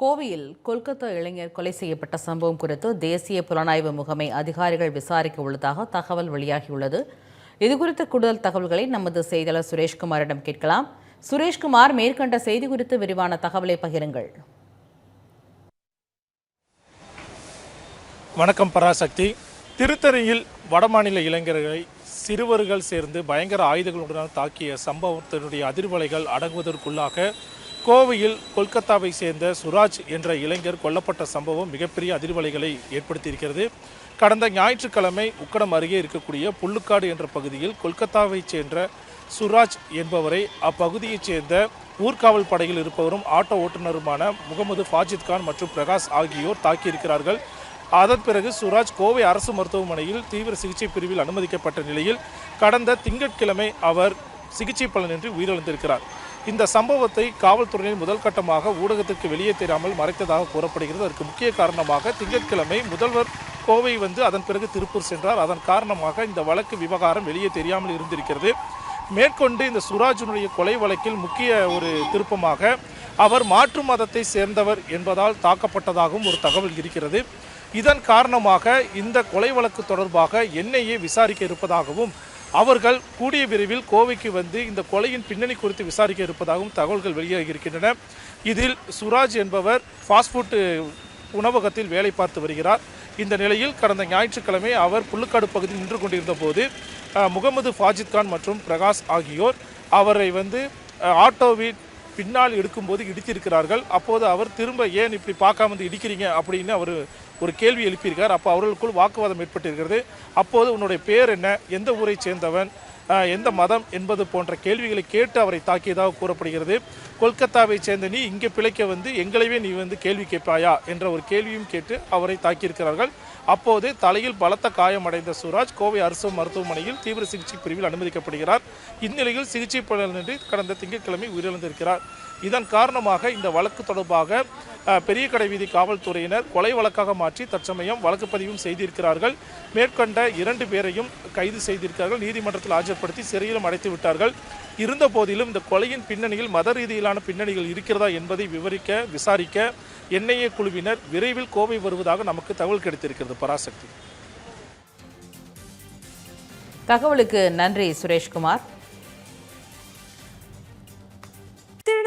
கோவையில் கொல்கத்தா இளைஞர் கொலை செய்யப்பட்ட சம்பவம் குறித்து தேசிய புலனாய்வு முகமை அதிகாரிகள் விசாரிக்க உள்ளதாக தகவல் வெளியாகியுள்ளது. இதுகுறித்த கூடுதல் தகவல்களை நமது செய்தியாளர் சுரேஷ்குமாரிடம் கேட்கலாம். சுரேஷ்குமார் மேற்கண்ட செய்தி குறித்து விரிவான தகவலை பகிருங்கள். வணக்கம் பராசக்தி. திருத்தணியில் வடமாநில இளைஞர்களை சிறுவர்கள் சேர்ந்து பயங்கர ஆயுதங்களுடன் தாக்கிய சம்பவத்தினுடைய அதிர்வலைகள் அடங்குவதற்குள்ளாக கோவையில் கொல்கத்தாவை சேர்ந்த சுராஜ் என்ற இளைஞர் கொல்லப்பட்ட சம்பவம் மிகப்பெரிய அதிர்வலைகளை ஏற்படுத்தியிருக்கிறது. கடந்த ஞாயிற்றுக்கிழமை உக்கடம் அருகே இருக்கக்கூடிய புல்லுக்காடு என்ற பகுதியில் கொல்கத்தாவைச் சேர்ந்த சுராஜ் என்பவரை அப்பகுதியைச் சேர்ந்த ஊர்காவல் படையில் இருப்பவரும் ஆட்டோ ஓட்டுநருமான முகமது ஃபாஜித் கான் மற்றும் பிரகாஷ் ஆகியோர் தாக்கியிருக்கிறார்கள். அதன் பிறகு சுராஜ் கோவை அரசு மருத்துவமனையில் தீவிர சிகிச்சை பிரிவில் அனுமதிக்கப்பட்ட நிலையில் கடந்த திங்கட்கிழமை அவர் சிகிச்சை பலனின்றி உயிரிழந்திருக்கிறார். இந்த சம்பவத்தை காவல்துறையினர் முதல் கட்டமாக ஊடகத்திற்கு வெளியே தெரியாமல் மறைத்ததாக கூறப்படுகிறது. அதற்கு முக்கிய காரணமாக திங்கட்கிழமை முதல்வர் கோவை வந்து அதன் பிறகு திருப்பூர் சென்றார். அதன் காரணமாக இந்த வழக்கு விவகாரம் வெளியே தெரியாமல் இருந்திருக்கிறது. மேற்கொண்டு இந்த சுராஜனுடைய கொலை வழக்கில் முக்கிய ஒரு திருப்பமாக அவர் மாற்று மதத்தை சேர்ந்தவர் என்பதால் தாக்கப்பட்டதாகவும் ஒரு தகவல் இருக்கிறது. இதன் காரணமாக இந்த கொலை வழக்கு தொடர்பாக என்ஐஏ விசாரிக்க இருப்பதாகவும் அவர்கள் கூடிய விரைவில் கோவைக்கு வந்து இந்த கொலையின் பின்னணி குறித்து விசாரிக்க இருப்பதாகவும் தகவல்கள் வெளியாகி இருக்கின்றன இதில் சுராஜ் என்பவர் ஃபாஸ்ட் ஃபுட் உணவகத்தில் வேலை பார்த்து வருகிறார். இந்த நிலையில் கடந்த ஞாயிற்றுக்கிழமை அவர் புல்லுக்காடு பகுதியில் நின்று கொண்டிருந்த போது முகமது ஃபாஜித் கான் மற்றும் பிரகாஷ் ஆகியோர் அவரை வந்து ஆட்டோவின் ஆட்டோவில் பின்னால் எடுக்கும்போது இடித்திருக்கிறார்கள் அப்போது அவர் திரும்ப ஏன் இப்படி பார்க்காம வந்து இடிக்கிறீங்க அப்படின்னு அவர் ஒரு கேள்வி எழுப்பியிருக்கார். அப்போ அவர்களுக்குள் வாக்குவாதம் ஏற்பட்டிருக்கிறது. அப்போது உன்னுடைய பேர் என்ன? எந்த ஊரை சேர்ந்தவன்? எந்த மதம் என்பது போன்ற கேள்விகளை கேட்டு அவரை தாக்கியதாக கூறப்படுகிறது. கொல்கத்தாவை சேர்ந்த நீ இங்கே பிழைக்க வந்து எங்களையே நீ வந்து கேள்வி கேட்பாயா என்ற ஒரு கேள்வியும் கேட்டு அவரை தாக்கியிருக்கிறார்கள். அப்போது தலையில் பலத்த காயமடைந்த சுராஜ் கோவை அரசு மருத்துவமனையில் தீவிர சிகிச்சை பிரிவில் அனுமதிக்கப்படுகிறார். இந்நிலையில் சிகிச்சை பலனின்றி கடந்த திங்கட்கிழமை உயிரிழந்திருக்கிறார். இதன் காரணமாக இந்த வழக்கு தொடர்பாக பெரிய கடை வீதி காவல்துறையினர் கொலை வழக்காக மாற்றி தற்சமயம் வழக்கு பதிவும் செய்திருக்கிறார்கள். மேற்கொண்ட இரண்டு பேரையும் கைது செய்திருக்கிறார்கள். நீதிமன்றத்தில் ஆஜர்படுத்தி சிறையிலும் அடைத்து விட்டார்கள். இருந்த போதிலும் இந்த கொலையின் பின்னணியில் மத ரீதியிலான பின்னணிகள் இருக்கிறதா என்பதை விவரிக்க விசாரிக்க என்ஐஏ குழுவினர் விரைவில் கோவை வருவதாக நமக்கு தகவல் கிடைத்திருக்கிறது. பராசக்தி. தகவலுக்கு நன்றி சுரேஷ்குமார்.